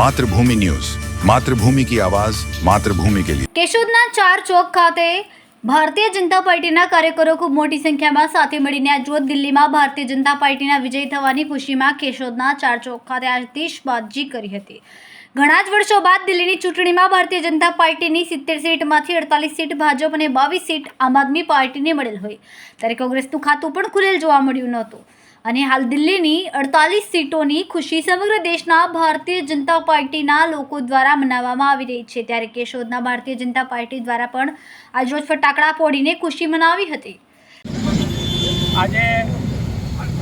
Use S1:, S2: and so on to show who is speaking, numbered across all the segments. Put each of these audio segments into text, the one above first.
S1: Mathrubhumi news. Mathrubhumi કી આવાજ, માતૃભૂમિ કે લિયે.
S2: કેશોદના ચાર ચોક ખાતે ભારતીય જનતા પાર્ટીના કાર્યકરો ખૂબ મોટી સંખ્યામાં સાથે મળીને આજ રોજ દિલ્હીમાં ભારતીય જનતા પાર્ટીના વિજય થવાની ખુશીમાં કેશોદના ચાર ચોક ખાતે આજ દેશબાજી કરી હતી. ઘણા જ વર્ષો બાદ દિલ્હીની ચૂંટણીમાં ભારતીય જનતા પાર્ટીની સિત્તેર સીટમાંથી અડતાલીસ સીટ ભાજપ અને બાવીસ સીટ આમ આદમી પાર્ટીને મળેલ હોય. ત્યારે કોંગ્રેસનું ખાતું પણ ખુલેલ જોવા મળ્યું નહોતું. અને હાલ દિલ્હીની અડતાલીસ સીટોની ખુશી સમગ્ર દેશના ભારતીય જનતા પાર્ટીના લોકો દ્વારા મનાવવામાં આવી રહી છે. ત્યારે કેશોદના ભારતીય જનતા પાર્ટી દ્વારા પણ આજરોજ ફટાકડા ફોડીને ખુશી મનાવી હતી.
S3: આજે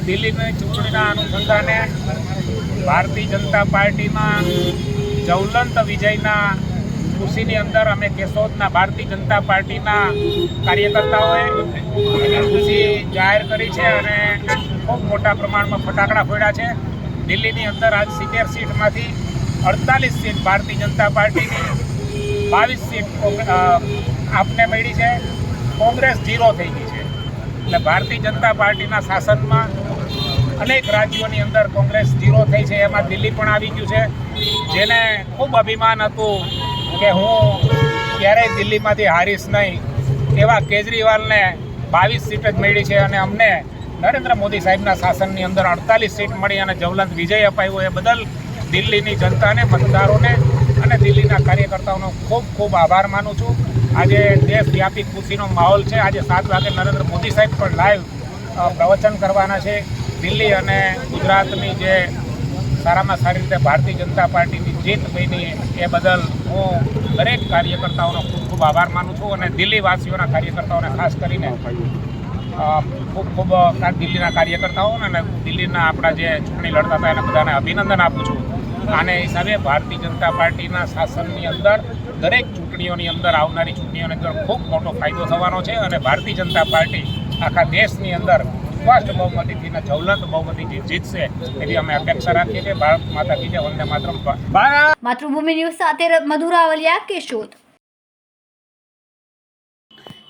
S3: દિલ્હીની ચૂંટણીના અનુસંધાને ભારતીય જનતા પાર્ટીમાં જવલંત વિજયના ખુશીની અંદર અમે કેશોદના ભારતીય જનતા પાર્ટીના કાર્યકર્તાઓએ ખુશી જાહેર કરી છે અને ખૂબ મોટા પ્રમાણમાં ફટાકડા ફોડ્યા છે. દિલ્હીની અંદર આજ સિત્તેર સીટમાંથી અડતાલીસ સીટ ભારતીય જનતા પાર્ટીની બાવીસ સીટ આપને મળી છે. કોંગ્રેસ ઝીરો થઈ ગઈ છે. એટલે ભારતીય જનતા પાર્ટીના શાસનમાં અનેક રાજ્યોની અંદર કોંગ્રેસ ઝીરો થઈ છે. એમાં દિલ્હી પણ આવી ગયું છે. જેને ખૂબ અભિમાન હતું કે હું ક્યારેય દિલ્હીમાંથી હારીશ નહીં. એવા કેજરીવાલને બાવીસ સીટ જ મળી છે અને અમને નરેન્દ્ર મોદી સાહેબના શાસનની અંદર અડતાલીસ સીટ મળી અને જવલંત વિજય અપાયો. એ બદલ દિલ્હીની જનતાને, મતદારોને અને દિલ્હીના કાર્યકર્તાઓનો ખૂબ ખૂબ આભાર માનું છું. આજે દેશવ્યાપી ખુશીનો માહોલ છે. આજે સાત વાગે નરેન્દ્ર મોદી સાહેબ પણ લાઈવ પ્રવચન કરવાના છે. દિલ્હી અને ગુજરાતની જે સારામાં સારી રીતે ભારતીય જનતા પાર્ટીની જીત બની એ બદલ હું દરેક કાર્યકર્તાઓનો ખૂબ ખૂબ આભાર માનું છું અને દિલ્હીવાસીઓના કાર્યકર્તાઓને ખાસ કરીને ખૂબ ખૂબ દિલ્હીના કાર્યકર્તાઓને અને દિલ્હીના આપણા જે ચૂંટણી લડતા હતા એને બધાને અભિનંદન આપું છું. આને હિસાબે ભારતીય જનતા પાર્ટીના શાસનની અંદર, દરેક ચૂંટણીઓની અંદર, આવનારી ચૂંટણીઓની અંદર ખૂબ મોટો ફાયદો થવાનો છે અને ભારતીય જનતા પાર્ટી આખા દેશની અંદર સ્પષ્ટ બહુમતીથી ને જવલંત બહુમતીથી જીતશે એવી અમે અપેક્ષા રાખીએ છીએ. ભારત માતા જય. વંદે માતરમ.
S2: માતૃભૂમિ ન્યૂઝ સાથે મધુરાવલિયા કેશોદ